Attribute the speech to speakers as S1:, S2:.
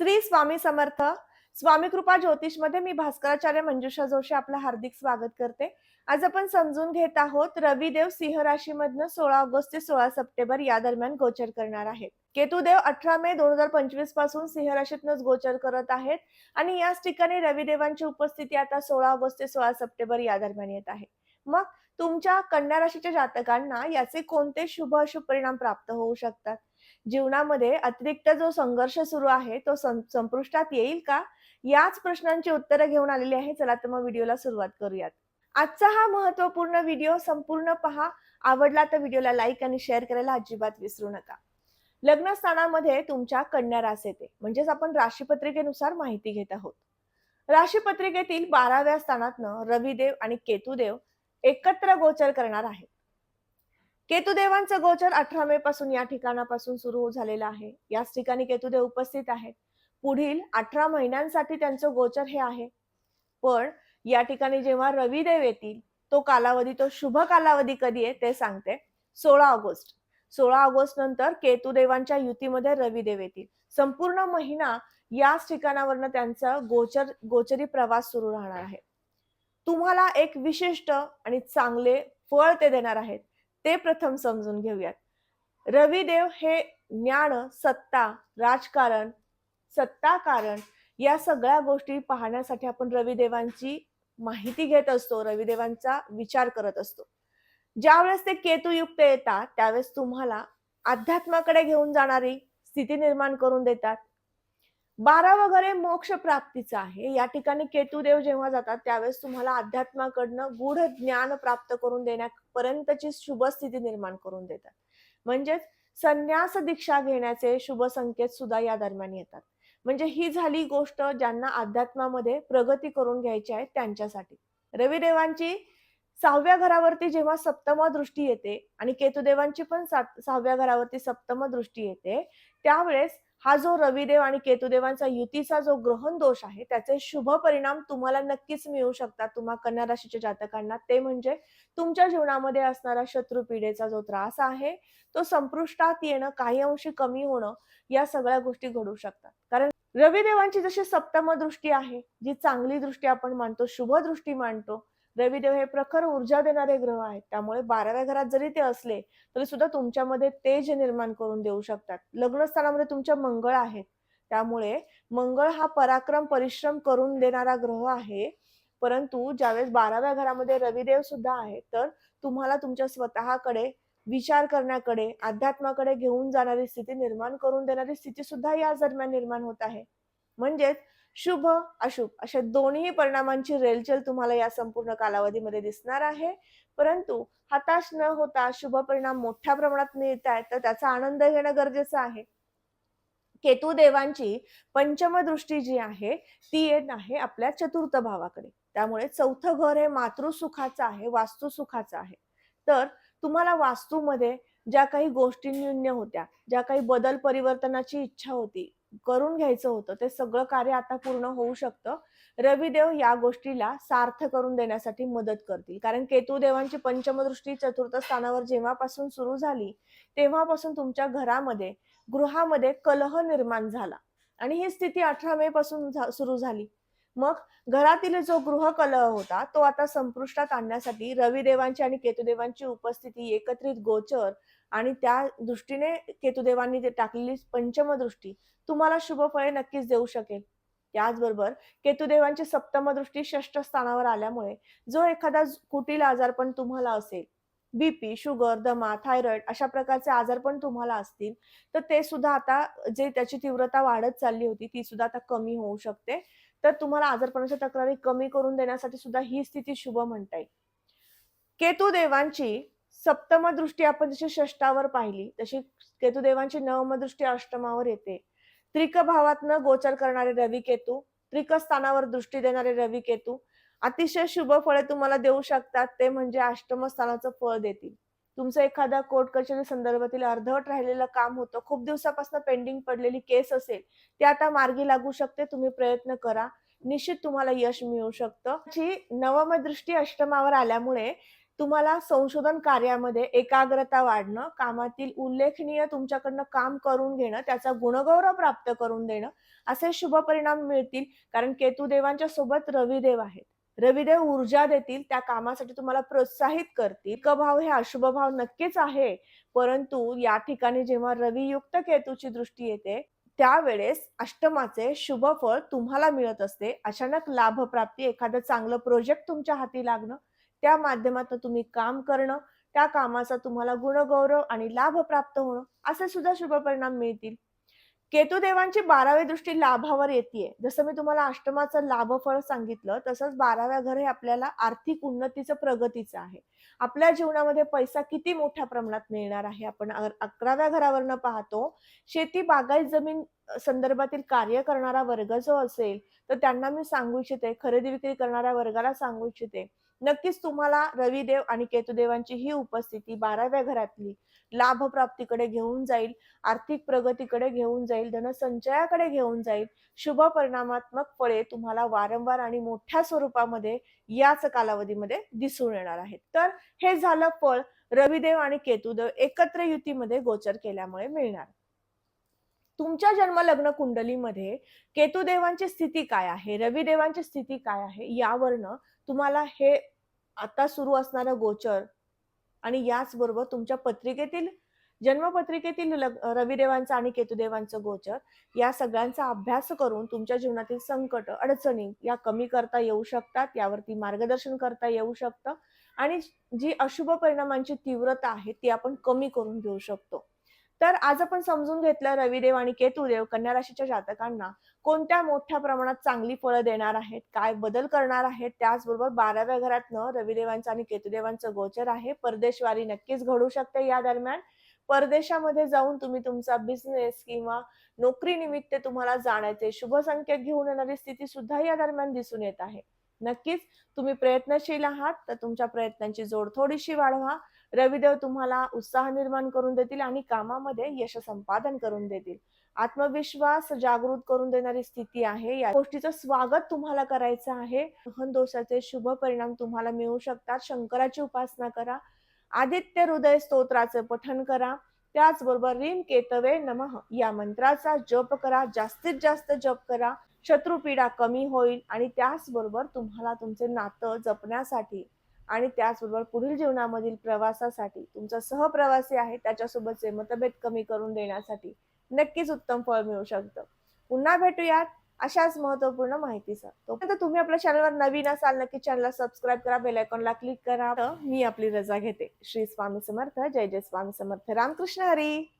S1: श्री स्वामी समर्थ. स्वामी कृपा ज्योतिषमध्ये मी भास्कराचार्य मंजुषा जोशी आपलं हार्दिक स्वागत करते. आज आपण समजून घेत आहोत रविदेव सिंह राशीमधनं सोळा ऑगस्ट ते सोळा सप्टेंबर या दरम्यान गोचर करणार आहेत. केतुदेव अठरा मे दोन हजार पंचवीसपासून सिंह राशीतनच गोचर करत आहेत आणि याच ठिकाणी रविदेवांची उपस्थिती आता सोळा ऑगस्ट ते सोळा सप्टेंबर या दरम्यान येत आहे. मग तुमच्या कन्या राशीच्या जातकांना याचे कोणते शुभ अशुभ परिणाम प्राप्त होऊ शकतात? जीवनामध्ये अतिरिक्त जो संघर्ष सुरू आहे तो संपुष्टात येईल का? याच प्रश्नांची उत्तरं घेऊन आलेली आहे. चला तर मग व्हिडिओला सुरुवात करूयात. आजचा हा महत्त्वपूर्ण व्हिडिओ संपूर्ण पहा. आवडला तर व्हिडिओला लाईक आणि शेअर करायला अजिबात विसरू नका. लग्न स्थानामध्ये तुमच्या कन्या रास येते. म्हणजेच आपण राशीपत्रिकेनुसार माहिती घेत आहोत. राशीपत्रिकेतील बाराव्या स्थानातनं रविदेव आणि केतुदेव एकत्र गोचर करणार आहेत. केतुदेवांचं गोचर अठरा मे पासून या ठिकाणापासून सुरू झालेलं आहे. याच ठिकाणी केतुदेव उपस्थित आहेत. पुढील अठरा महिन्यांसाठी त्यांचं गोचर हे आहे. पण या ठिकाणी जेव्हा रविदेव येतील तो कालावधी तो शुभ कालावधी कधी आहे ते सांगते. सोळा ऑगस्ट. सोळा ऑगस्ट नंतर केतुदेवांच्या युतीमध्ये रविदेव येतील. संपूर्ण महिना याच ठिकाणावरनं त्यांचा गोचर गोचरी प्रवास सुरू राहणार आहे. तुम्हाला एक विशिष्ट आणि चांगले फळ ते देणार आहेत. ते प्रथम समजून घेऊयात. रविदेव हे ज्ञान सत्ता राजकारण सत्ताकारण या सगळ्या गोष्टी पाहण्यासाठी आपण रविदेवांची माहिती घेत असतो रविदेवांचा विचार करत असतो. ज्यावेळेस ते केतुयुक्त येतात त्यावेळेस तुम्हाला अध्यात्माकडे घेऊन जाणारी स्थिती निर्माण करून देतात. बारा वगैरे मोक्ष प्राप्तीचं आहे. या ठिकाणी केतुदेव जेव्हा जातात त्यावेळेस तुम्हाला अध्यात्माकडनं गूढ ज्ञान प्राप्त करून देण्यापर्यंतची शुभ स्थिती निर्माण करून देतात. म्हणजेच संन्यास दीक्षा घेण्याचे शुभ संकेत सुद्धा या दरम्यान येतात. म्हणजे ही झाली गोष्ट ज्यांना अध्यात्मामध्ये प्रगती करून घ्यायची आहे त्यांच्यासाठी. रविदेवांची सहाव्या घरावरती जेव्हा सप्तम दृष्टी येते आणि केतुदेवांची पण सात- सहाव्या घरावरती सप्तम दृष्टी येते त्यावेळेस हा जो रविदेव आणि केतुदेवांचा युतीचा जो ग्रहण दोष आहे त्याचे शुभ परिणाम तुम्हाला नक्कीच मिळू शकतात. तुम्हा कन्या राशीच्या जातकांना. ते म्हणजे तुमच्या जीवनामध्ये असणारा शत्रू पीडेचा जो त्रास आहे तो संपुष्टात येणं काही अंशी कमी होणं या सगळ्या गोष्टी घडू शकतात. कारण रविदेवांची जशी सप्तम दृष्टी आहे जी चांगली दृष्टी आपण मानतो शुभ दृष्टी मानतो रविदेव हे प्रखर ऊर्जा देणारे ग्रह आहेत. त्यामुळे बाराव्या घरात जरी ते असले तरी सुद्धा तुमच्यामध्ये तेज निर्माण करून देऊ शकतात. लग्नस्थानामध्ये तुमच्या मंगळ आहेत. त्यामुळे मंगळ हा पराक्रम परिश्रम करून देणारा ग्रह आहे. परंतु ज्यावेळेस बाराव्या घरामध्ये रविदेव सुद्धा आहे तर तुम्हाला तुमच्या स्वतःकडे विचार करण्याकडे अध्यात्माकडे घेऊन जाणारी स्थिती निर्माण करून देणारी स्थिती सुद्धा या दरम्यान निर्माण होत आहे. म्हणजेच शुभ अशुभ अशा दोन्ही परिणामांची रेलचेल तुम्हाला या संपूर्ण कालावधीमध्ये दिसणार आहे. परंतु हताश न होता शुभ परिणाम मोठ्या प्रमाणात मिळत आहेत तर त्याचा आनंद घेणं गरजेचं आहे. केतू देवांची पंचम दृष्टी जी आहे ती येत आहे आपल्या चतुर्थ भावाकडे. त्यामुळे चौथं घर हे मातृसुखाचं आहे वास्तुसुखाचं आहे. तर तुम्हाला वास्तूमध्ये ज्या काही गोष्टी न्यून्य होत्या ज्या काही बदल परिवर्तनाची इच्छा होती करून घ्यायचं होतं. ते सगळं कार्य आता पूर्ण होऊ शकतं. रविदेव या गोष्टीला सार्थ करून देण्यासाठी मदत करतील. कारण केतू देवांची पंचमदृष्टी चतुर्थ स्थानावर जेव्हापासून सुरू झाली तेव्हापासून तुमच्या घरामध्ये गृहामध्ये कलह निर्माण झाला. आणि ही स्थिती अठरा मे पासून सुरू झाली. मग घरातील जो गृह कलह होता तो आता संपुष्टात आणण्यासाठी रविदेवांची आणि केतुदेवांची उपस्थिती एकत्रित गोचर आणि त्या दृष्टीने केतुदेवांनी जे टाकलेली पंचम दृष्टी तुम्हाला शुभ फळे नक्कीच देऊ शकेल. त्याचबरोबर केतुदेवांची सप्तम दृष्टी षष्ठ स्थानावर आल्यामुळे जो एखादा कुटील कुटील आजारपण तुम्हाला असेल बीपी शुगर दमा थायरॉइड अशा प्रकारचे आजारपण तुम्हाला असतील तर ते सुद्धा आता जे त्याची तीव्रता वाढत चालली होती ती सुद्धा आता कमी होऊ शकते. तर तुम्हाला आजारपणाच्या तक्रारी कमी करून देण्यासाठी सुद्धा ही स्थिती शुभ म्हणता येईल. केतुदेवांची सप्तम दृष्टी आपण जशी षष्टावर पाहिली तशी केतुदेवांची नवमदृष्टी नवम दृष्टी अष्टमावर येते. त्रिक भावातनं गोचर करणारे रवी केतू त्रिक स्थानावर दृष्टी देणारे रवी केतू अतिशय शुभ फळे तुम्हाला देऊ शकतात ते म्हणजे अष्टम स्थानाचं फळ देतील. तुमचं एखादा कोर्ट कचेरी संदर्भातील अर्धवट राहिलेलं काम होतं खूप दिवसापासून पेंडिंग पडलेली केस असेल ते आता मार्गी लागू शकते तुम्ही प्रयत्न करा. निश्चित तुम्हाला यश मिळू शकतं. जी नवम दृष्टी अष्टमावर आल्यामुळे तुम्हाला संशोधन कार्यामध्ये एकाग्रता वाढणं, कामातील उल्लेखनीय तुमच्याकडनं काम करून घेणं, त्याचा गुणगौरव प्राप्त करून देणं, असे शुभ परिणाम मिळतील. कारण केतुदेवांच्या सोबत रविदेव आहेत. रविदेव ऊर्जा देतील, त्या कामासाठी तुम्हाला प्रोत्साहित करतील. क भाव हे अशुभ भाव नक्कीच आहे, परंतु या ठिकाणी जेव्हा रवियुक्त केतूची दृष्टी येते, त्यावेळेस अष्टमाचे शुभ फळ तुम्हाला मिळत असते. अचानक लाभप्राप्ती, एखादं चांगलं प्रोजेक्ट तुमच्या हाती लागणं, त्या माध्यमातून तुम्ही काम करणं, त्या कामाचा तुम्हाला गुणगौरव आणि लाभ प्राप्त होणं, असे सुद्धा शुभ परिणाम मिळतील. केतुदेवांची 12वी दृष्टी लाभावर येते जसं मी तुम्हाला अष्टमाचं लाभफळ सांगितलं, तसंच 12व्या घर हे आपल्याला आर्थिक उन्नतीचं, प्रगतीचं आहे. आपल्या जीवनामध्ये पैसा किती मोठ्या प्रमाणात मिळणार आहे, आपण अकराव्या घरावरनं पाहतो. शेती, बागायत जमीन संदर्भातील कार्य करणारा वर्ग जो असेल, तर त्यांना मी सांगू इच्छिते, खरेदी-विक्री करणाऱ्या वर्गाला सांगू इच्छिते. नक्कीच तुम्हाला रविदेव आणि केतुदेवांची ही उपस्थिती 12व्या घरातली लाभप्राप्तीकडे घेऊन जाईल, आर्थिक प्रगतीकडे घेऊन जाईल, धनसंचयाकडे घेऊन जाईल. शुभ परिणामात्मक फळे तुम्हाला वारंवार आणि मोठ्या स्वरूपामध्ये याच कालावधीमध्ये दिसून येणार आहेत. तर हे झालं फळ रविदेव आणि केतुदेव एकत्र युतीमध्ये गोचर केल्यामुळे मिळणार. तुमच्या जन्म लग्न कुंडलीमध्ये केतुदेवांची स्थिती काय आहे, रविदेवांची स्थिती काय आहे, यावरनं तुम्हाला हे आता सुरू असणारं गोचर आणि याचबरोबर तुमच्या पत्रिकेतील जन्मपत्रिकेतील रविदेवांचं रविदेवांचा आणि केतुदेवांचं गोचर या सगळ्यांचा अभ्यास करून तुमच्या जीवनातील संकट, अडचणी या कमी करता येऊ शकतात. यावरती मार्गदर्शन करता येऊ शकतं आणि जी अशुभ परिणामांची तीव्रता आहे ती आपण कमी करून घेऊ शकतो. तर आज आपण समजून घेतलं रविदेव आणि केतुदेव कन्या राशीच्या जातकांना कोणत्या मोठ्या प्रमाणात चांगली फळं देणार आहेत, काय बदल करणार आहेत. त्याचबरोबर 12व्या घरातनं रविदेवांचं आणि केतुदेवांचं गोचर आहे. परदेशवारी नक्कीच घडू शकते या दरम्यान. परदेशामध्ये जाऊन तुम्ही तुमचा बिझनेस किंवा नोकरीनिमित्त तुम्हाला जाण्याचे शुभ संकेत घेऊन येणारी स्थिती सुद्धा या दरम्यान दिसून येत आहे. नक्कीच तुम्ही प्रयत्नशील आहात, तर तुमच्या प्रयत्नांची जोड थोडीशी वाढवा. रविदेव तुम्हाला उत्साह निर्माण करून देतील आणि कामामध्ये यश संपादन करून देतील. आत्मविश्वास जागृत करून देणारी स्थिती आहे. या गोष्टीचं स्वागत तुम्हाला करायचं आहे. ग्रहण दोषाचे शुभ परिणाम तुम्हाला मिळू शकतात. शंकराची उपासना करा. आदित्य हृदय स्तोत्राचं पठण करा. त्याचबरोबर रीम केतवे नमः या मंत्राचा जप करा. जास्तीत जास्त जप करा. शत्रुपीडा कमी होईल आणि त्याचबरोबर तुम्हाला तुमचे नातं जपण्यासाठी आणि त्याचबरोबर पुढील जीवनामधील प्रवासासाठी तुमचा सहप्रवासी आहे त्याच्यासोबतचे मतभेद कमी करून देण्यासाठी नक्कीच उत्तम फळ मिळू शकतं. पुन्हा भेटूयात अशाच महत्त्वपूर्ण माहितीसह. तोपर्यंत तुम्ही आपल्या चॅनलवर नवीन असाल नक्की चॅनलला सबस्क्राईब करा, बेल आयकॉनला क्लिक करा. मी आपली रजा घेते. श्री स्वामी समर्थ. जय जय स्वामी समर्थ. रामकृष्ण हरी.